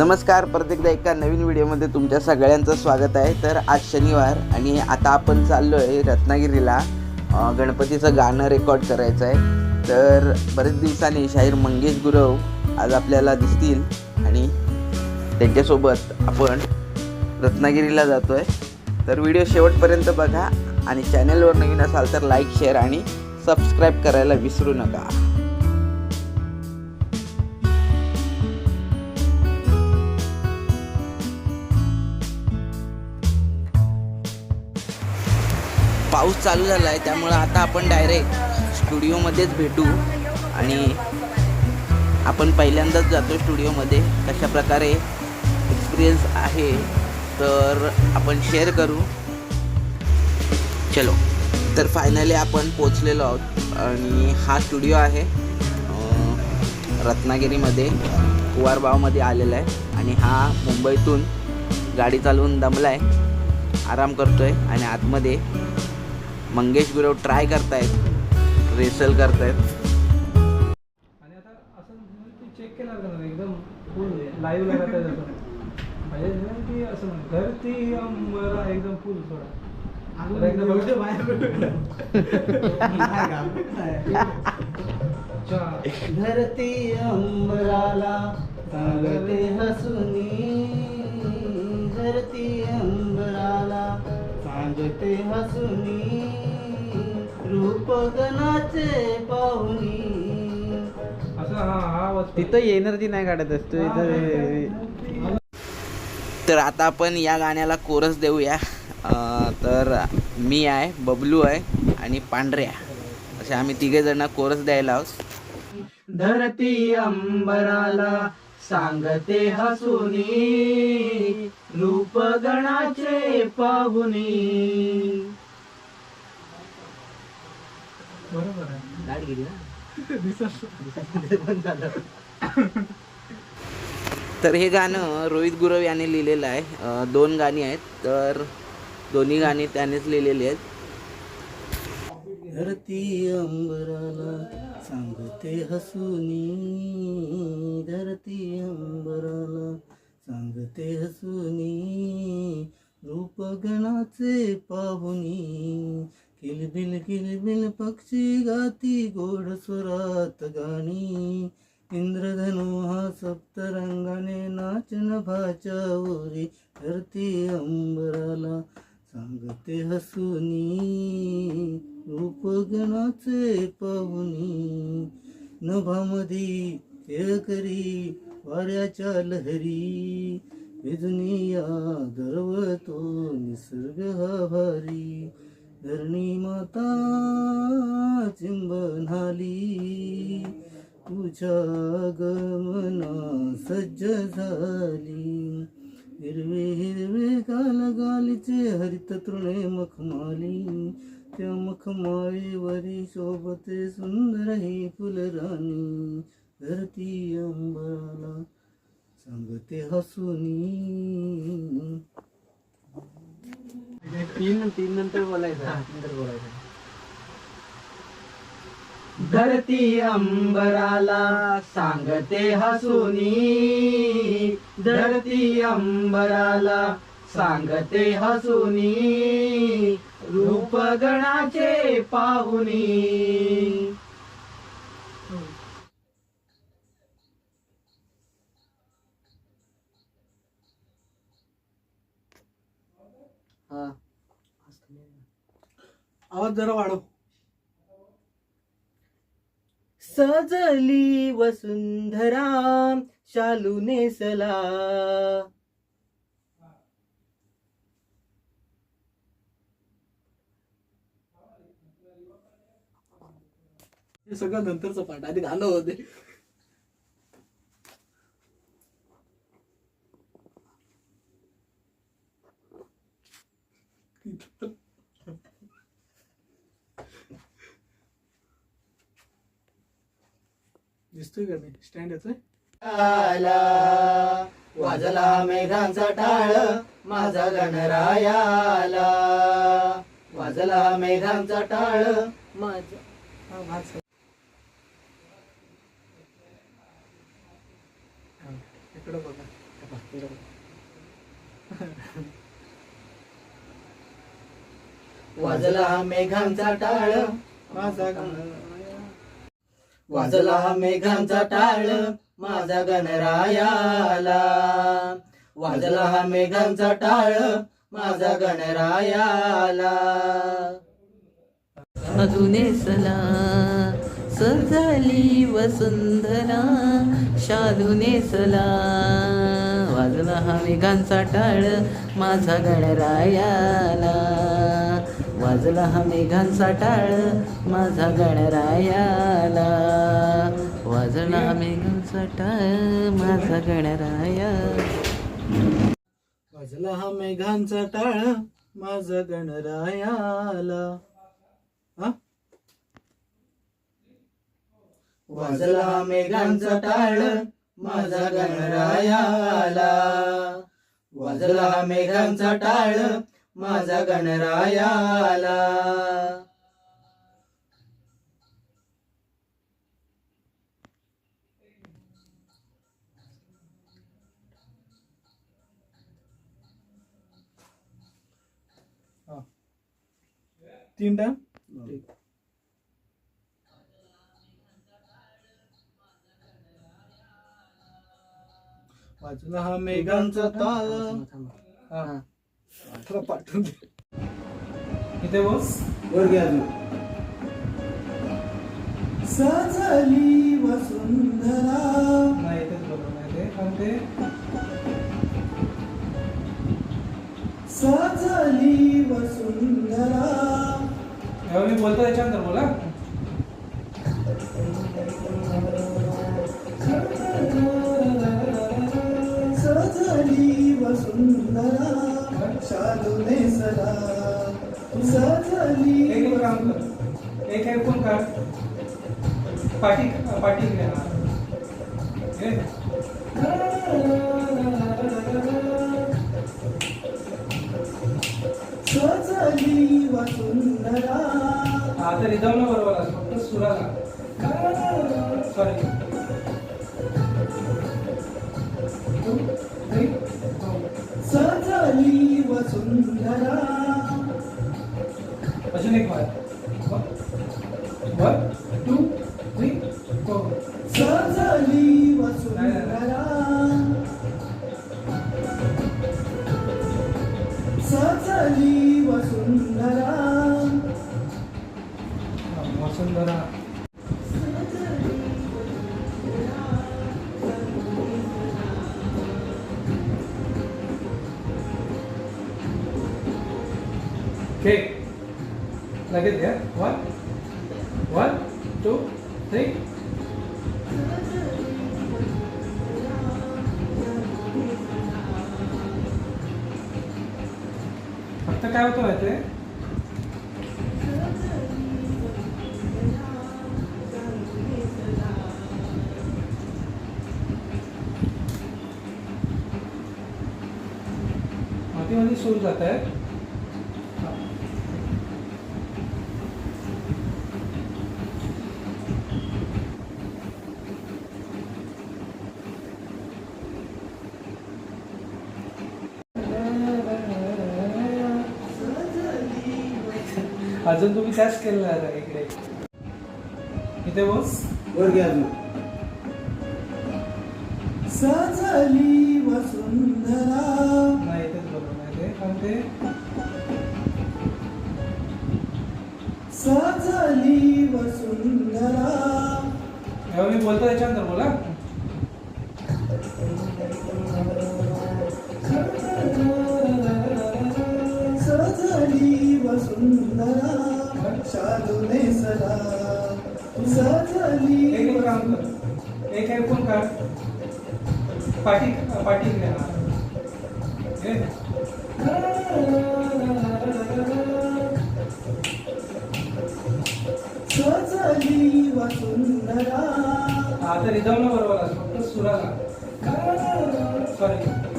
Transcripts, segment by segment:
नमस्कार प्रत्येकदा एका नवीन व्हिडिओमध्ये तुमच्या सगळ्यांचं स्वागत आहे. तर आज शनिवार आणि आता आपण चाललो आहे रत्नागिरीला गणपतीचं गाणं रेकॉर्ड करायचं आहे तर बरेच दिवसांनी शाहीर मंगेश गुरव आज आपल्याला दिसतील आणि त्यांच्यासोबत आपण रत्नागिरीला जातो आहे तर व्हिडिओ शेवटपर्यंत बघा आणि चॅनलवर नवीन असाल तर लाईक शेअर आणि सबस्क्राईब करायला विसरू नका. पाऊस चालू झाला आहे त्यामुळं आता आपण डायरेक्ट स्टुडिओमध्येच भेटू. आणि आपण पहिल्यांदाच जातो स्टुडिओमध्ये कशा प्रकारे एक्सपिरियन्स आहे तर आपण शेअर करू. चलो. तर फायनली आपण पोचलेलो आहोत. आणि हा स्टुडिओ आहे रत्नागिरीमध्ये. कुवारबावमध्ये आलेला आहे. आणि हा मुंबईतून गाडी चालवून दमला आहे आराम आहे आणि आतमध्ये मंगेश गुरव ट्राय करतायत रेसल करतायत. आणि आता असं म्हणजे तू चेक केलं का नाही? एकदम फुल लाईव्ह लगात आहे तसं म्हणजे नाही की असं म्हण धरती अंबरा एकदम फुल थोडा आता एकदा बघ. अच्छा. धरती अंबराला सांगते हसुनी. धरती अंबराला सांगते हसुनी रूपगणाचे पाहुनी. असं हा हा तिथं एनर्जी नाही काढत असतो इथं तर आता आपण या गाण्याला कोरस देऊया. अं, तर मी आहे बबलू आहे आणि पांढऱ्या असे आम्ही तिघे जण कोरस द्यायला आहोत. धरती अंबराला सांगते हसुनी रूपगणाचे पाहुनी बरोबर आहे. गाड गेली तर हे गाणं रोहित गुरव याने लिहिलेलं आहे. दोन गाणी आहेत तर दोन्ही गाणी त्यानेच लिहिलेली आहेत. धरती अंबराला सांगते हसुनी. धरती अंबराला सांगते हसुनी रूपगणाचे पाहुनी. किलबिल किलबिल पक्षी गाती गोड स्वरात गाणी. इंद्रधनु हा सप्तरंगाने नाचन भाच्या ओरी धरती अंबराला. सांगते हसुनी रूपगणाचे पाहुनी. नभामधी खेळ करी वाऱ्याच्या लहरी विजनिया दरवतो निसर्ग हा भारी धरणी माता चिंबनाली तुझ्या गमना सज्ज झाली. हिरवे हिरवे गाल गालीचे हरित तृणे मखमाली. त्या मखमाळीवरी शोभते सुंदर ही फुलराणी. धरती अंबराला सांगते हसुनी तीन तीन नंतर बोलायचं. नंतर बोलायचं. धरती अंबराला सांगते हसुनी धरती अंबराला सांगते हसुनी रूपगणाचे पाहुनी हा आवाज जरा वाढव. सजली वसुंधरा शालू नेसला हे सगळं नंतरचं पाठ. आधी गाणं होते. दिसतोय का नाही? स्टँड याच? आला वाजला मेघांचा टाळ माझा गणरायाला वाजला मेघांचा टाळ माझा हा भात इकडं बघा. वाजला हा मेघांचा टाळ माझा वाजला हा मेघांचा टाळ माझा गणरायाला. वाजला हा मेघांचा टाळ माझा गणरायाला. अजूने सला सजाली वसुंधरा शालुनेसला वाजला हा मेघांचा टाळ माझा गणरायाला. वाजला हा मेघांचा टाळ माझा गणरायाला. वाजला हा माझा गणराया. वाजला हा मेघांचा टाळ माझा गणरायाला. हा? वाजला मेघांचा टाळ माझा गणरायाला. वाजला मेघांचा टाळ माझा गणरायाला. तीन टाइम वाजला हा मेघांचा ताल हा. तुला पाठवून दे. इथे बस. वर घ्या सजली वसुंधरा नाही इथेच बरोबर नाही ते पण ते. सजली वसुंधरा जेव्हा मी बोलतो त्याच्यानंतर बोला. एक काम कर. एक हेडफोन काढ. पाठी पाठी सजली वसुंधरा आता रिदमला बरोबर असं फक्त सुराला. सॉरी सजली वसुंधरा अजून एक वन लगेच घ्या. वन वन टू थ्री फक्त काय होतं माहिती आहे? मातीमध्ये सूर जात आहे. अजून तुम्ही त्याच केलेला आहे इकडे. इथे बस. वर घ्या अजून. सजली वसुंधरा नाही इथेच बरोबर नाही ते पण ते. सजली वसुंधरा मी बोलतो त्याच्यानंतर बोला. सुंदरा वसुंधरा शालुने सला सजली एक काम कर एक हेडफोन काढ पाठी पाठी घ्या घे. सजली वसुंधरा आता रिदमला बरोबर असं फक्त सुराला सॉरी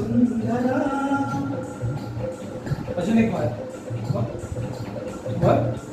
सजली वसुंधरा अजून एक मार वन